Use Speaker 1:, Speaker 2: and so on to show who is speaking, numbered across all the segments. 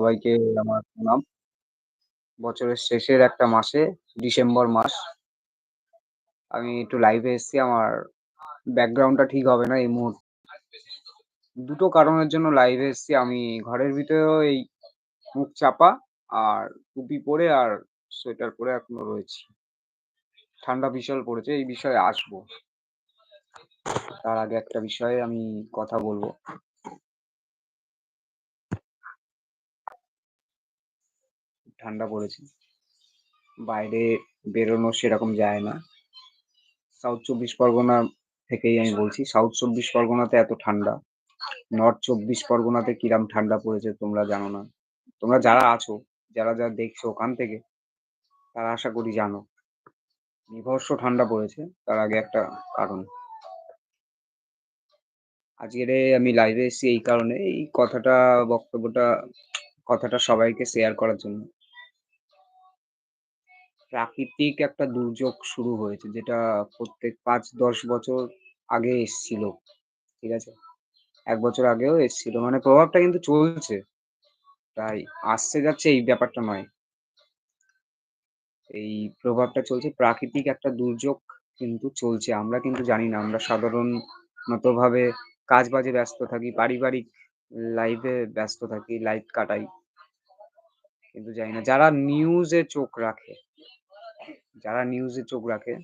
Speaker 1: সবাইকে আমার প্রণাম। বছরের শেষের একটা মাসে, ডিসেম্বর মাস। আমি একটু লাইভে এসেছি, আমার ব্যাকগ্রাউন্ডটা ঠিক হবে না এই মুহূর্তে। দুটো কারণের জন্য লাইভে এসেছি আমি ঘরের ভিতরেও এই মুখ চাপা, আর টুপি পরে আর সোয়েটার পরে এখনও রয়েছি। ঠান্ডা বিশাল পড়েছে, এই বিষয়ে আসব। তার আগে একটা বিষয়ে আমি কথা বলব। ঠান্ডা পড়েছে। বাইরে বেরোনো সেরকম যায় না। সাউথ চব্বিশ পরগনা থেকেই আমি বলছি। সাউথ চব্বিশ পরগনাতে এত ঠান্ডা। নর্থ চব্বিশ পরগনাতে কিরাম ঠান্ডা পড়েছে তোমরা জানো না। তোমরা যারা আছো, যারা, যারা দেখছ ওখান থেকে তারা আশা করি জানো। বীভৎস ঠান্ডা পড়েছে। তার আগে একটা কারণ। আজকেরে আমি লাইভে এসেছি এই কারণে এই কথাটা বক্তব্যটা কথাটা সবাইকে শেয়ার করার জন্য। প্রাকৃতিক একটা দুর্যোগ শুরু হয়েছে যেটা প্রত্যেক ৫-১০ বছর আগে এসছিল। ঠিক আছে? এক বছর আগেও এসছিল। মানে প্রভাবটা কিন্তু চলছে। তাই আসছে যাচ্ছে এই ব্যাপারটা নয়। এই প্রভাবটা চলছে প্রাকৃতিক একটা দুর্যোগ কিন্তু চলছে। আমরা কিন্তু জানি না। আমরা সাধারণতভাবে কাজ-বাজে ব্যস্ত থাকি, পারিবারিক লাইফে ব্যস্ত থাকি, লাইফ কাটাই। কিন্তু জানি না। যারা নিউজে চোখ রাখে যারা নিউজে চোখ রাখে,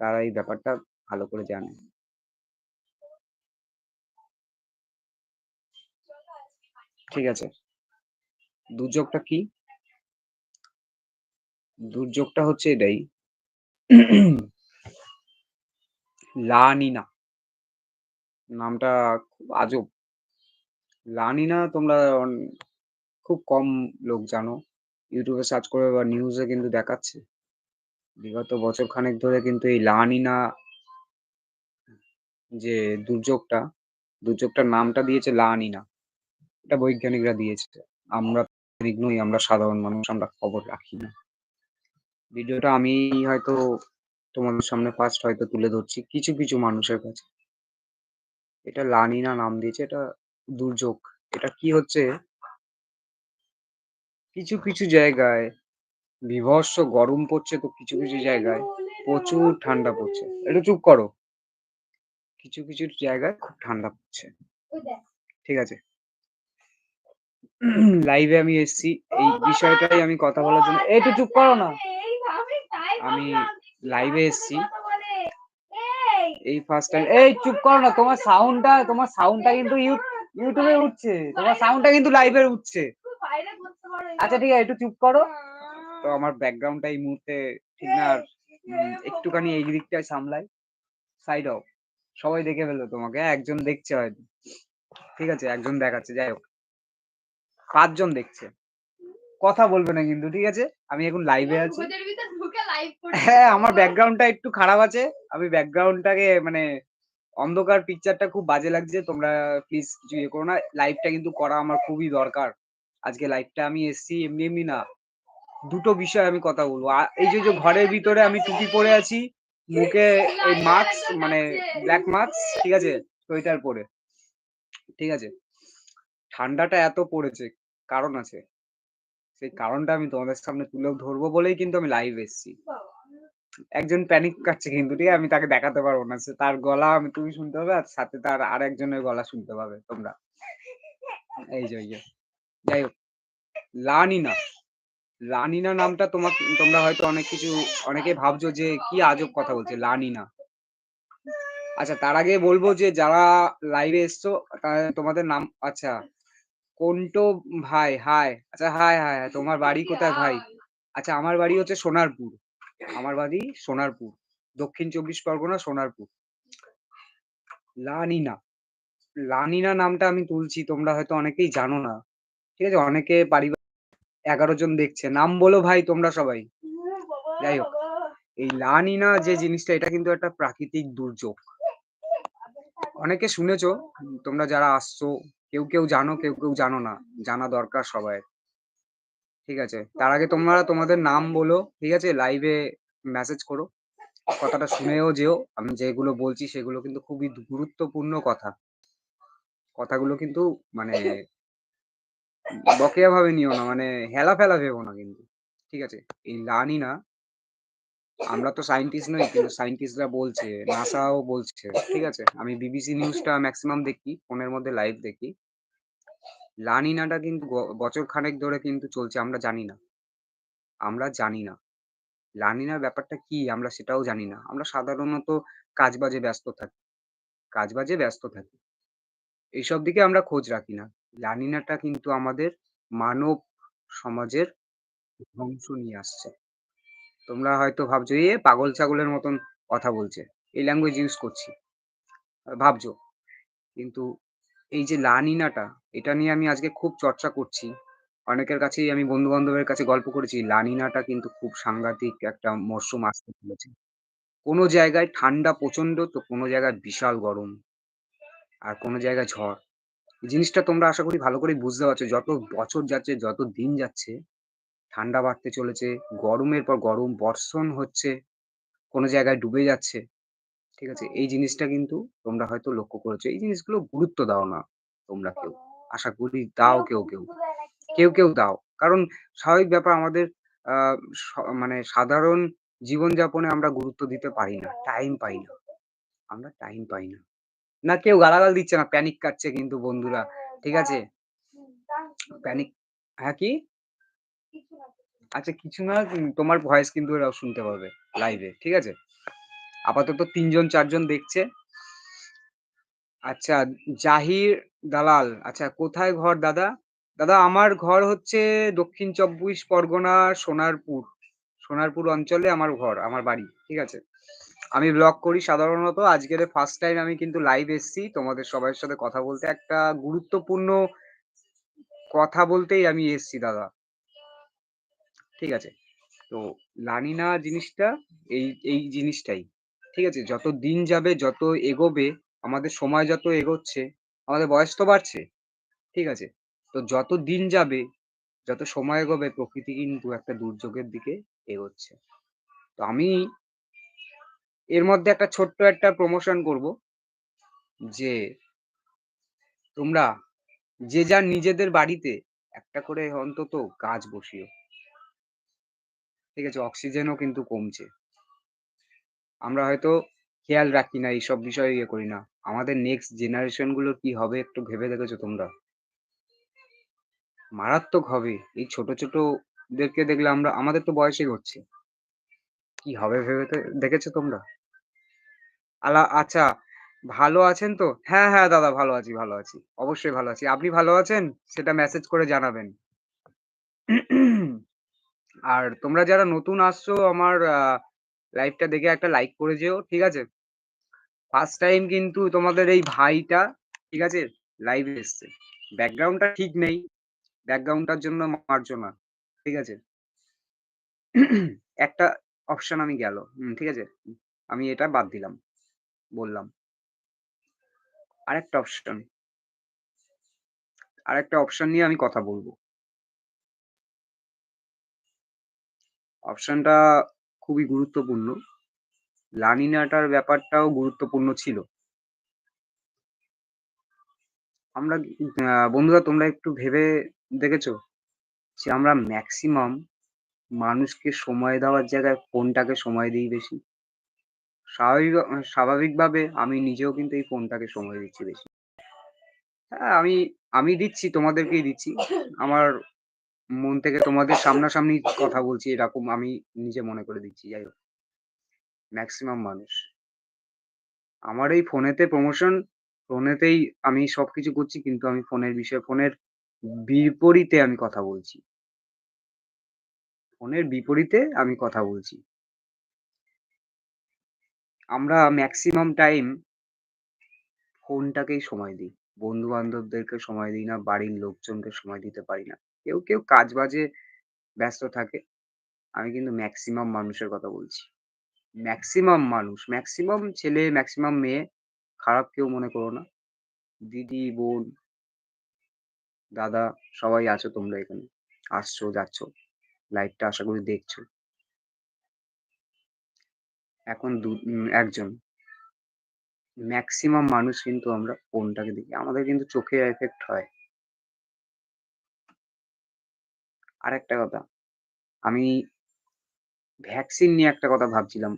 Speaker 1: তারা এই ব্যাপারটা ভালো করে জানে। ঠিক আছে? দুর্যোগটা কি? দুর্যোগটা হচ্ছে এটাই লা নিনা। নামটা খুব আজব। লা নিনা তোমরা খুব কম লোক জানো। ইউটিউবে সার্চ করে বা নিউজে কিন্তু দেখাচ্ছে। বিগত বছর খানেক ধরে কিন্তু এই লা নিনা যে দুর্যোগটা, দুর্যোগটার নামটা দিয়েছে লা নিনা। এটা বৈজ্ঞানিকরা দিয়েছে। আমরা নই, আমরা সাধারণ মানুষ, আমরা খবর রাখি না। ভিডিওটা আমি হয়তো তোমাদের সামনে ফার্স্ট হয়তো তুলে ধরছি কিছু, কিছু মানুষের কাছে। এটা লা নিনা নাম দিয়েছে। এটা দুর্যোগ। এটা কি হচ্ছে কিছু, কিছু জায়গায় বীভৎস গরম পড়ছে তো কিছু, কিছু জায়গায় প্রচুর ঠান্ডা পড়ছে। একটু চুপ করো। কিছু, কিছু জায়গায় খুব ঠান্ডা পড়ছে। ঠিক আছে? লাইভে আমি এসছি এই বিষয়টাই আমি কথা বলার জন্য একটু চুপ করো না। আমি লাইভে এসছি। এই ফার্স্ট টাইম এই চুপ করো না। তোমার সাউন্ডটা তোমার সাউন্ডটা কিন্তু ইউ ইউটিউবে উঠছে। তোমার সাউন্ডটা কিন্তু লাইভে উঠছে। আচ্ছা ঠিক আছে একটু চুপ করো। তো আমার ব্যাকগ্রাউন্ডটা এই মুহূর্তে ঠিক না আর একটুখানি এই দিকটায় সামলাই। সাইড হও। সবাই দেখে ফেলবে তোমাকে। হ্যাঁ, একজন দেখছে হয়তো। ঠিক আছে? একজন দেখাচ্ছে। যাই হোক। পাঁচজন দেখছে। কথা বলবে না কিন্তু। ঠিক আছে? আমি এখন লাইভে আছি। হ্যাঁ, আমার ব্যাকগ্রাউন্ডটা একটু খারাপ আছে। আমি ব্যাকগ্রাউন্ডটাকে মানে অন্ধকার পিকচারটা খুব বাজে লাগছে। তোমরা প্লিজ কিছু ইয়ে করো না। লাইভটা কিন্তু করা আমার খুবই দরকার। আজকে লাইভটা আমি এসছি এমনি, এমনি না। দুটো বিষয়ে আমি কথা বলব। এই যে, যে ঘরের ভিতরে আমি টুপি পরে আছি, মুখে এই মাস্ক মানে ব্ল্যাক মাস্ক, ঠিক আছে? সোয়েটার পরে। ঠিক আছে? ঠান্ডাটা এত পড়েছে, কারণ আছে। সেই কারণটা আমি তোমাদের সামনে তুলে ধরবো বলেই কিন্তু আমি লাইভ এসেছি একজন প্যানিক কাটছে কিন্তু, ঠিক আমি তাকে দেখাতে পারব না। তার গলা আমি তুমি শুনতে পাবে আর সাথে তার আর একজনের গলা শুনতে পাবে তোমরা। এই যে। যাই হোক। লা নিনা। লা নিনা নামটা তোমার তোমরা হয়তো অনেক কিছু অনেকেই ভাবছ যে কি আজব কথা বলছে লা নিনা। আচ্ছা তার আগে বলব যে যারা লাইভে এসছো তোমাদের নাম আচ্ছা কোন্টো ভাই হাই। আচ্ছা হাই, হাই। তোমার বাড়ি কোথায় ভাই? আচ্ছা আমার বাড়ি হচ্ছে সোনারপুর। আমার বাড়ি সোনারপুর। দক্ষিণ চব্বিশ পরগনা সোনারপুর। লা নিনা। লা নিনা নামটা আমি তুলছি তোমরা হয়তো অনেকেই জানো না। ঠিক আছে? অনেকে পারিবা ১১ জন দেখছে। নাম বলো ভাই তোমরা সবাই। যাই হোক। এই লা নিনা যে জিনিসটা এটা কিন্তু একটা প্রাকৃতিক দুর্যোগ। অনেকে শুনেছো তোমরা যারা আসছো কেউ, কেউ জানো, কেউ, কেউ জানো না। জানা দরকার সবাই ঠিক আছে? তার আগে তোমরা তোমাদের নাম বলো। ঠিক আছে? লাইভে মেসেজ করো। কথাটা শুনেও যেও। আমি যেগুলো বলছি সেগুলো কিন্তু খুবই গুরুত্বপূর্ণ কথা। কথাগুলো কিন্তু মানে বকেয়াভাবে নিও না মানে হেলা-ফেলা ভেবো না কিন্তু। ঠিক আছে? এই লা নিনা আমরা তো সায়েন্টিস্ট নই কিন্তু সায়েন্টিস্টরা বলছে, নাসাও বলছে। ঠিক আছে? আমি বিবিসি নিউজটা ম্যাক্সিমাম দেখি, ফোনের মধ্যে লাইভ দেখি। লানিনাটা কিন্তু বছর খানেক ধরে কিন্তু চলছে আমরা জানি না। আমরা জানি না। লানিনার ব্যাপারটা কি আমরা সেটাও জানি না। আমরা সাধারণত কাজবাজে ব্যস্ত থাকি। কাজবাজে ব্যস্ত থাকি। এইসব দিকে আমরা খোঁজ রাখি না। লা নিনাটা কিন্তু আমাদের মানব সমাজের ধ্বংস নিয়ে আসছে। তোমরা হয়তো ভাবছ, "এ পাগল-ছাগলের মতন কথা বলছে। এই ল্যাঙ্গুয়েজ ইউজ করছি।" ভাবছ। কিন্তু এই যে লানিনাটা, এটা নিয়ে আমি আজকে খুব চর্চা করছি। অনেকের কাছেই আমি বন্ধু-বান্ধবের কাছে গল্প করেছি। লানিনাটা কিন্তু খুব সাংঘাতিক একটা মরশুম আসতে চলেছে। কোনো জায়গায় ঠান্ডা প্রচণ্ড, তো কোনো জায়গায় বিশাল গরম। আর কোনো জায়গায় ঝড়। জিনিসটা তোমরা আশা করি ভালো করে বুঝতে পারছ। যত বছর যাচ্ছে, যত দিন যাচ্ছে, ঠান্ডা বাড়তে চলেছে, গরমের পর গরম, বর্ষণ হচ্ছে, কোনো জায়গায় ডুবে যাচ্ছে। ঠিক আছে? এই জিনিসটা কিন্তু তোমরা হয়তো লক্ষ্য করেছ। এই জিনিসগুলো গুরুত্ব দাও না তোমরা কেউ। আশা করি দাও কেউ, কেউ। কেউ, কেউ দাও। কারণ স্বাভাবিক ব্যাপার আমাদের মানে সাধারণ জীবনযাপনে আমরা গুরুত্ব দিতে পারি না। টাইম পাই না। আমরা টাইম পাই না। না কেউ গালাগাল দিচ্ছে না। প্যানিক কাটছে কিন্তু বন্ধুরা। ঠিক আছে? প্যানিক হ্যাঁ, কি? আচ্ছা কিছু না তোমার ভয়েস কিন্তু ওরাও শুনতে পাবে লাইভে। ঠিক আছে? আপাতত তিনজন চারজন দেখছে। আচ্ছা, জাহির দালাল। আচ্ছা, কোথায় ঘর দাদা? দাদা আমার ঘর হচ্ছে দক্ষিণ চব্বিশ পরগনা সোনারপুর। সোনারপুর অঞ্চলে আমার ঘর, আমার বাড়ি। ঠিক আছে? আমি ব্লগ করি সাধারণত। আজকেরে ফার্স্ট টাইম আমি কিন্তু লাইভ এসছি তোমাদের সবার সাথে কথা বলতে। একটা গুরুত্বপূর্ণ কথা বলতেই আমি এসছি দাদা। ঠিক আছে? তো লা নিনা জিনিসটা এই, এই জিনিসটাই। ঠিক আছে? যত দিন যাবে, যত এগোবে, আমাদের সময় যত এগোচ্ছে, আমাদের বয়স তো বাড়ছে। ঠিক আছে? তো যত দিন যাবে, যত সময় এগোবে প্রকৃতি কিন্তু একটা দুর্যোগের দিকে এগোচ্ছে। তো আমি এর মধ্যে একটা ছোট্ট একটা প্রমোশন করব। যে তোমরা যে যার নিজেদের বাড়িতে একটা করে অন্তত গাছ বসিও। ঠিক আছে? অক্সিজেনও কিন্তু কমছে। আমরা হয়তো খেয়াল রাখি না, এইসব বিষয়ে ইয়ে করি না। আমাদের নেক্সট জেনারেশনগুলোর কি হবে একটু ভেবে দেখেছ তোমরা? মারাত্মক হবে। এই ছোট, ছোটদেরকে দেখলে আমরা আমাদের তো বয়স এগোচ্ছে। কি হবে ভেবে দেখেছ তোমরা? আলা আচ্ছা, ভালো আছেন তো? হ্যাঁ, হ্যাঁ দাদা ভালো আছি, ভালো আছি। অবশ্যই ভালো আছি। আপনি ভালো আছেন? সেটা মেসেজ করে জানাবেন। আর তোমরা যারা নতুন আসছো আমার লাইভটা দেখে একটা লাইক করে যেও। ঠিক আছে? ফার্স্ট টাইম কিন্তু তোমাদের এই ভাইটা, ঠিক আছে? লাইভে এসছে। ব্যাকগ্রাউন্ডটা ঠিক নেই। ব্যাকগ্রাউন্ডটার জন্য মার্জনা। ঠিক আছে? একটা অপশন আমি গেল। ঠিক আছে? আমি এটা বাদ দিলাম। বললাম। আরেকটা অপশন। আরেকটা অপশন নিয়ে আমি কথা বলব। অপশনটা খুবই গুরুত্বপূর্ণ। লা নিনাটার ব্যাপারটাও গুরুত্বপূর্ণ ছিল। আমরা বন্ধুরা তোমরা একটু ভেবে দেখেছ? যে আমরা ম্যাক্সিমাম মানুষকে সময় দেওয়ার জায়গায় ফোনটাকে সময় দিই বেশি। স্বাভাবিক স্বাভাবিকভাবে আমি নিজেও কিন্তু এই ফোনটাকে সময় দিচ্ছি বেশি। হ্যাঁ, আমি আমি দিচ্ছি তোমাদেরকেই দিচ্ছি। আমার মন থেকে তোমাদের সামনাসামনি কথা বলছি এরকম আমি নিজে মনে করে দিচ্ছি। যাই হোক। মেক্সিমাম মানুষ। আমার এই ফোনেতে প্রমোশন, ফোনেতেই আমি সবকিছু করছি কিন্তু আমি ফোনের বিষয়ে ফোনের বিপরীতে আমি কথা বলছি। ফোনের বিপরীতে আমি কথা বলছি। আমরা মেক্সিমাম টাইম ফোনটাকেই সময় দিই। বন্ধু-বান্ধবদেরকে সময় দিই না, বাড়ির লোকজনকে সময় দিতে পারি না। কেউ, কেউ কাজ বাজে ব্যস্ত থাকে। আমি কিন্তু মেক্সিমাম মানুষের কথা বলছি। মেক্সিমাম মানুষ, মেক্সিমাম ছেলে, মেক্সিমাম মেয়ে, খারাপ কেউ মনে করো না। দিদি, বোন দাদা সবাই আছো তোমরা এখানে। আসছো, যাচ্ছ। লাইভটা আশা করি দেখছ। এখন দু একজন ম্যাক্সিমাম মানুষ কিন্তু আমরা ফোনটাকে দেখি। আমাদের কিন্তু চোখে এফেক্ট হয়। আরেকটা কথা, আমি ভ্যাকসিন নিয়ে একটা কথা ভাবছিলাম।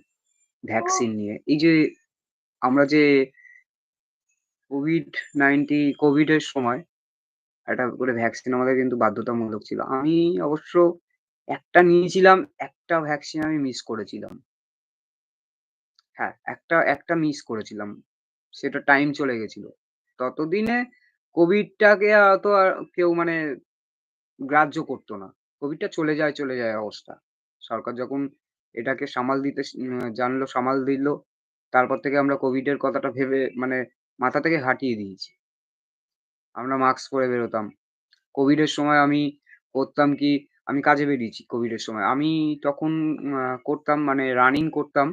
Speaker 1: ভ্যাকসিন নিয়ে। এই যে আমরা যে COVID-19 কোভিড এর সময় একটা করে ভ্যাকসিন আমাদের কিন্তু বাধ্যতামূলক ছিল। আমি অবশ্য একটা নিয়েছিলাম, একটা ভ্যাকসিন আমি মিস করেছিলাম। হ্যাঁ, একটা একটা মিস করেছিলাম। সেটা টাইম চলে গেছিল। ততদিনে কোভিডটাকে অত আর কেউ মানে গ্রাহ্য করত না। কোভিডটা চলে যায়, চলে যায় অবস্থা। সরকার যখন এটাকে সামাল দিতে জানলো, সামাল দিল, তারপর থেকে আমরা কোভিডের কথাটা ভেবে মানে মাথা থেকে হাটিয়ে দিয়েছি। আমরা মাস্ক পরে বেরোতাম। কোভিডের সময় আমি করতাম কি, আমি কাজে বেরিয়েছি কোভিডের সময়। আমি তখন আ করতাম মানে রানিং করতাম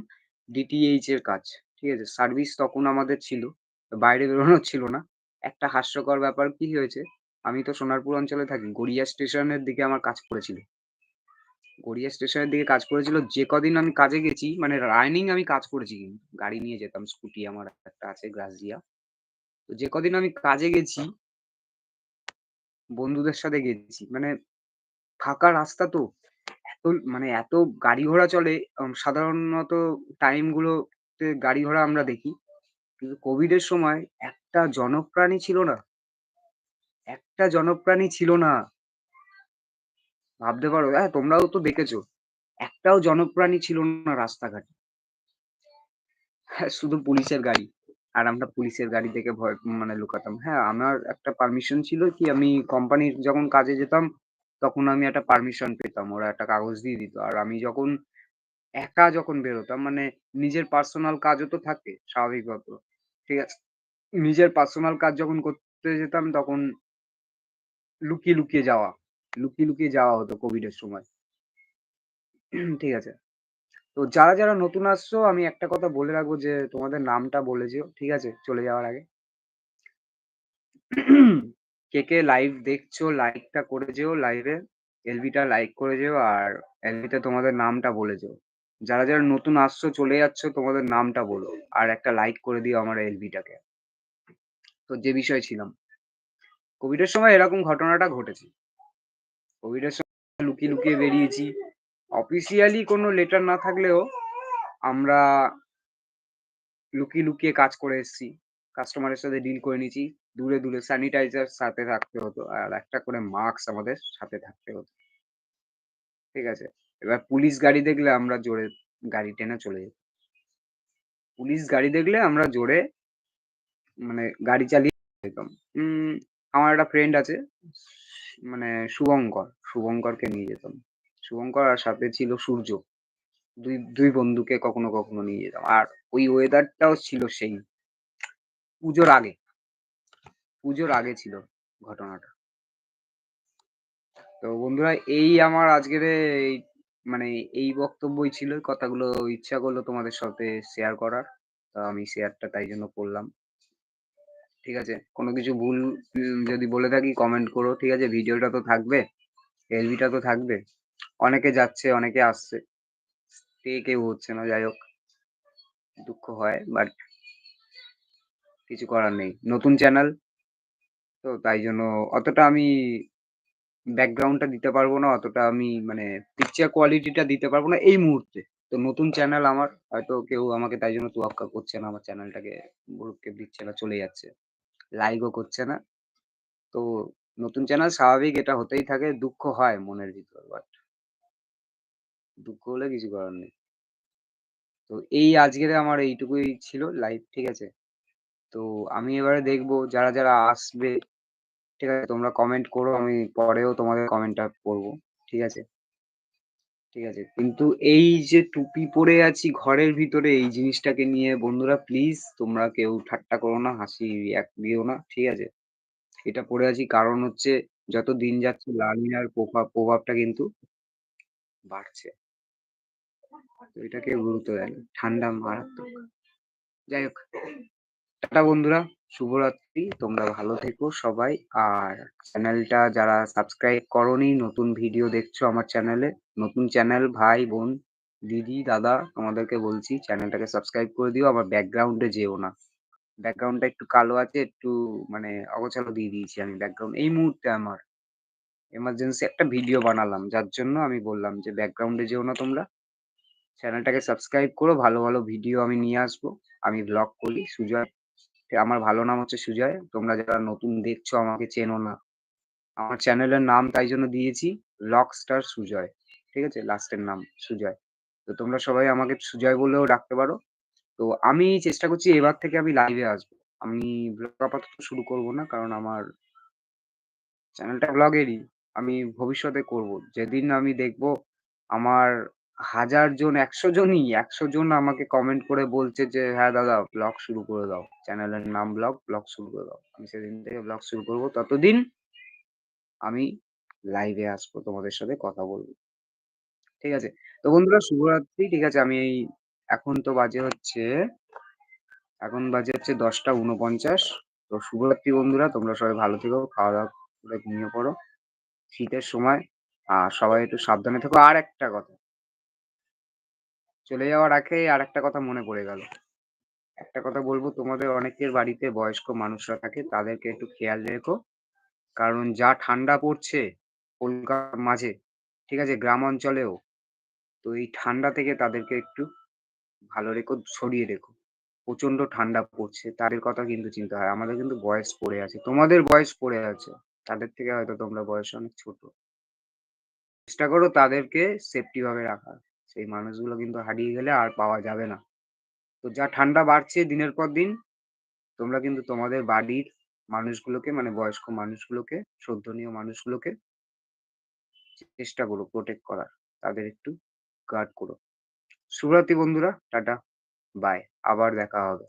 Speaker 1: ডিটিএইচ এর কাজ। ঠিক আছে? সার্ভিস তখন আমাদের ছিল। বাইরে বেরোনোর ছিল না। একটা হাস্যকর ব্যাপার কি হয়েছে, আমি তো সোনারপুর অঞ্চলে থাকি। গড়িয়া স্টেশনের দিকে আমার কাজ পড়েছিল। গড়িয়া স্টেশনের দিকে কাজ পড়েছিল। যে কদিন আমি কাজে গেছি মানে রানিং আমি কাজ করেছি কিন্তু। গাড়ি নিয়ে যেতাম। স্কুটি আমার একটা আছে গ্রাজিয়া। তো যে কদিন আমি কাজে গেছি বন্ধুদের সাথে গেছি। মানে ফাঁকা রাস্তা তো। এত মানে এত গাড়ি ঘোড়া চলে সাধারণত টাইম গুলোতে গাড়ি ঘোড়া আমরা দেখি। কিন্তু কোভিড এর সময় একটা জনপ্রাণী ছিল না। একটা জনপ্রাণী ছিল না। ভাবতে পারো, হ্যাঁ, তোমরাও তো দেখেছ। একটাও জনপ্রাণী ছিল না রাস্তাঘাটে। হ্যাঁ, শুধু পুলিশের গাড়ি। আর আমরা পুলিশের গাড়ি দেখে ভয় মানে লুকাতাম। হ্যাঁ, আমার একটা পারমিশন ছিল কি আমি কোম্পানির যখন কাজে যেতাম, তখন আমি একটা পারমিশন পেতাম। ওরা একটা কাগজ দিয়ে দিত। আর আমি যখন একা যখন বেরোতাম মানে নিজের পার্সোনাল কাজও তো থাকে স্বাভাবিক ব্যাপার। ঠিক আছে? নিজের পার্সোনাল কাজ যখন করতে যেতাম তখন লুকিয়ে, লুকিয়ে যাওয়া। লুকিয়ে, লুকিয়ে যাওয়া হতো কোভিডের সময়। ঠিক আছে? তো যারা, যারা নতুন আসছো আমি একটা কথা বলে রাখব যে তোমাদের নামটা বলে যেও। ঠিক আছে? চলে যাওয়ার আগে। কে, কে লাইভ দেখছ লাইকটা করে যেও লাইভে। এলবিটা লাইক করে যেও আর এলবিতে তোমাদের নামটা বলে যেও। যারা, যারা নতুন আসছো চলে যাচ্ছ তোমাদের নামটা বলো। আর একটা লাইক করে দিও আমার এলবিটাকে। তো যে বিষয় ছিলাম। কোভিডের সময় এরকম ঘটনাটা ঘটেছে। কোভিডের সময় লুকিয়ে, লুকিয়ে বেরিয়েছি। অফিসিয়ালি কোনো লেটার না থাকলেও আমরা লুকিয়ে, লুকিয়ে কাজ করে এসেছি। কাস্টমারের সাথে ডিল করে নিয়েছি। দূরে, দূরে স্যানিটাইজার সাথে থাকতে হতো। আর একটা করে মাস্ক আমাদের সাথে থাকতে হতো। ঠিক আছে? এবার পুলিশ গাড়ি দেখলে আমরা জোরে গাড়ি টেনে চলে যেতাম। পুলিশ গাড়ি দেখলে আমরা জোরে মানে গাড়ি চালিয়ে যেতাম। আমার একটা ফ্রেন্ড আছে মানে শুভঙ্কর। শুভঙ্করকে নিয়ে যেতাম। শুভঙ্কর আর সাথে ছিল সূর্য। ২, ২ বন্ধুকে কখনো, কখনো নিয়ে যেতাম। আর ওই ওয়েদারটাও ছিল সেই। পুজোর আগে। পুজোর আগে ছিল ঘটনাটা। তো বন্ধুরা এই আমার আজকের এই মানে এই বক্তব্যই ছিল। কথাগুলো ইচ্ছা করল তোমাদের সাথে শেয়ার করার। তো আমি শেয়ারটা তাই জন্য করলাম। ঠিক আছে? কোনো কিছু ভুল যদি বলে থাকি কমেন্ট করো। ঠিক আছে? ভিডিওটা তো থাকবে। এলবিটা তো থাকবে। অনেকে যাচ্ছে, অনেকে আসছে। কে কেউ হচ্ছে না। যাই হোক। দুঃখ হয় বাট কিছু করার নেই। নতুন চ্যানেল তো তাই জন্য অতটা আমি ব্যাকগ্রাউন্ডটা দিতে পারব না। অতটা আমি মানে পিকচার কোয়ালিটিটা দিতে পারব না এই মুহূর্তে। তো নতুন চ্যানেল আমার। হয়তো কেউ আমাকে তাই জন্য তোয়াক্কা করছে না। আমার চ্যানেলটাকে ভ্রুক্ষেপ দিচ্ছে না, চলে যাচ্ছে। লাইকও করছে না। তো নতুন চ্যানেল স্বাভাবিক এটা হতেই থাকে। দুঃখ হয় মনের ভিতর বাট দুঃখ হলে কিছু করার নেই। তো এই আজকের আমার এইটুকুই ছিল লাইভ। ঠিক আছে? তো আমি এবারে দেখব যারা, যারা আসবে ঠিক আছে? তোমরা কমেন্ট করো। আমি পরেও তোমাদের কমেন্টটা পড়ব। ঠিক আছে? ঠিক আছে? কিন্তু এই যে টুপি পরে আছি ঘরের ভিতরে এই জিনিসটাকে নিয়ে বন্ধুরা প্লিজ তোমরা কেউ ঠাট্টা করো না, হাসি রিঅ্যাক্ট দিও না। ঠিক আছে? এটা পরে আছি কারণ হচ্ছে যত দিন যাচ্ছে লা নিনার প্রভাব প্রভাবটা কিন্তু বাড়ছে। তো এটা কেউ গুরুত্ব দেয় না। ঠান্ডা মারাত্মক। যাই হোক। টাটা বন্ধুরা। শুভরাত্রি। তোমরা ভালো থেকো সবাই। আর চ্যানেলটা যারা সাবস্ক্রাইব করোনি, নতুন ভিডিও দেখছ আমার চ্যানেলে, নতুন চ্যানেল ভাই, বোন, দিদি, দাদা তোমাদেরকে বলছি চ্যানেলটাকে সাবস্ক্রাইব করে দিও। আবার ব্যাকগ্রাউন্ডে যেও না। ব্যাকগ্রাউন্ডটা একটু কালো আছে, একটু মানে অগোছালো দিয়ে দিয়েছি আমি ব্যাকগ্রাউন্ড এই মুহূর্তে আমার। এমার্জেন্সি একটা ভিডিও বানালাম। যার জন্য আমি বললাম যে ব্যাকগ্রাউন্ডে যেও না তোমরা। চ্যানেলটাকে সাবস্ক্রাইব করো। ভালো, ভালো ভিডিও আমি নিয়ে আসব। আমি ভ্লগ করি সুজয়। আমার ভালো নাম হচ্ছে সুজয়। তোমরা যারা নতুন দেখছ আমাকে চেনো না। আমার চ্যানেলের নাম তাই জন্য দিয়েছি রকস্টার সুজয়। ঠিক আছে? লাস্টের নাম সুজয়। তো তোমরা সবাই আমাকে সুজয় বলেও ডাকতে পারো। তো আমি চেষ্টা করছি এবার থেকে আমি লাইভে আসব। আমি ব্লগ আপাতত শুরু করব না। কারণ আমার চ্যানেলটা ব্লগেরই। আমি ভবিষ্যতে করব। যেদিন আমি দেখব আমার ১০০০ জন ১০০ জনই ১০০ জন আমাকে কমেন্ট করে বলছে যে, "হ্যাঁ দাদা ব্লগ শুরু করে দাও। চ্যানেলের নাম ব্লগ, ব্লগ শুরু করে দাও।" আমি সেদিন থেকে ব্লগ শুরু করব। ততদিন আমি লাইভে আসব তোমাদের সাথে কথা বলব ঠিক আছে? তো বন্ধুরা শুভরাত্রি। ঠিক আছে? আমি এই এখন তো বাজে হচ্ছে এখন বাজে হচ্ছে ১০টা ৪৯। তো শুভরাত্রি বন্ধুরা। তোমরা সবাই ভালো থেকো। খাওয়া-দাওয়া করে ঘুমিয়ে পড়ো। শীতের সময় আর সবাই একটু সাবধানে থেকো। আর একটা কথা চলে যাওয়ার আগে আরেকটা কথা মনে পড়ে গেল। একটা কথা বলব তোমাদের অনেকের বাড়িতে বয়স্ক মানুষরা থাকে তাদেরকে একটু খেয়াল রেখো। কারণ যা ঠান্ডা পড়ছে কলকাতার মাঝে, ঠিক আছে? গ্রাম অঞ্চলেও। তো এই ঠান্ডা থেকে তাদেরকে একটু ভালো রেখো, সরিয়ে রেখো। প্রচণ্ড ঠান্ডা পড়ছে। তাদের কথা কিন্তু চিন্তা হয়। আমাদের কিন্তু বয়স পড়ে আছে। তোমাদের বয়স পড়ে আছে। তাদের থেকে হয়তো তোমরা বয়স অনেক ছোট। চেষ্টা করো তাদেরকে সেফটি ভাবে রাখার। সেই মানুষগুলো কিন্তু হারিয়ে গেলে আর পাওয়া যাবে না। তো যা ঠান্ডা বাড়ছে দিনের পর দিন, তোমরা কিন্তু তোমাদের বাড়ির মানুষগুলোকে মানে বয়স্ক মানুষগুলোকে, শ্রদ্ধনীয় মানুষগুলোকে চেষ্টা করো প্রোটেক্ট করার। তাদের একটু গার্ড করো। শুভরাত্রি বন্ধুরা। টাটা। বাই। আবার দেখা হবে।